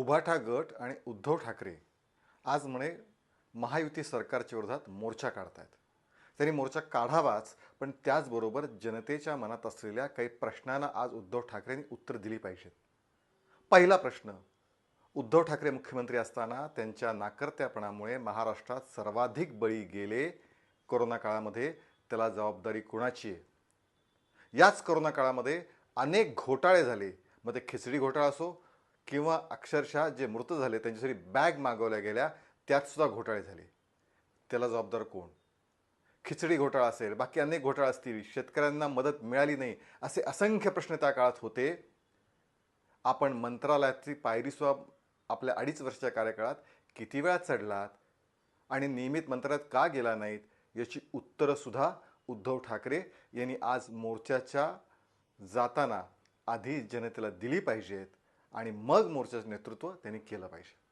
उभाठा गट आणि उद्धव ठाकरे आज म्हणे महायुती सरकारच्या विरोधात मोर्चा काढतायत. त्यांनी मोर्चा काढावाच पण त्याचबरोबर जनतेच्या मनात असलेल्या काही प्रश्नांना आज उद्धव ठाकरेंनी उत्तर दिली पाहिजेत. पहिला प्रश्न उद्धव ठाकरे मुख्यमंत्री असताना त्यांच्या नाकर्त्यापणामुळे महाराष्ट्रात सर्वाधिक बळी गेले कोरोना काळामध्ये त्याला जबाबदारी कोणाची आहे? याच कोरोना काळामध्ये अनेक घोटाळे झाले. मग ते खिचडी घोटाळा असो किंवा अक्षरशः जे मृत झाले त्यांच्यासाठी बॅग मागवल्या गेल्या त्यातसुद्धा घोटाळे झाले. त्याला जबाबदार कोण? खिचडी घोटाळा असेल बाकी अनेक घोटाळे असतील शेतकऱ्यांना मदत मिळाली नाही असे असंख्य प्रश्न त्या काळात होते. आपण मंत्रालयाची पायरीसुद्धा आपल्या अडीच वर्षाच्या कार्यकाळात किती वेळा चढलात आणि नियमित मंत्रालयात का गेला नाहीत याची उत्तरंसुद्धा उद्धव ठाकरे यांनी आज मोर्चाच्या जाताना आधी जनतेला दिली पाहिजेत. आणि मग मोर्चाचं नेतृत्व त्यांनी केलं पाहिजे.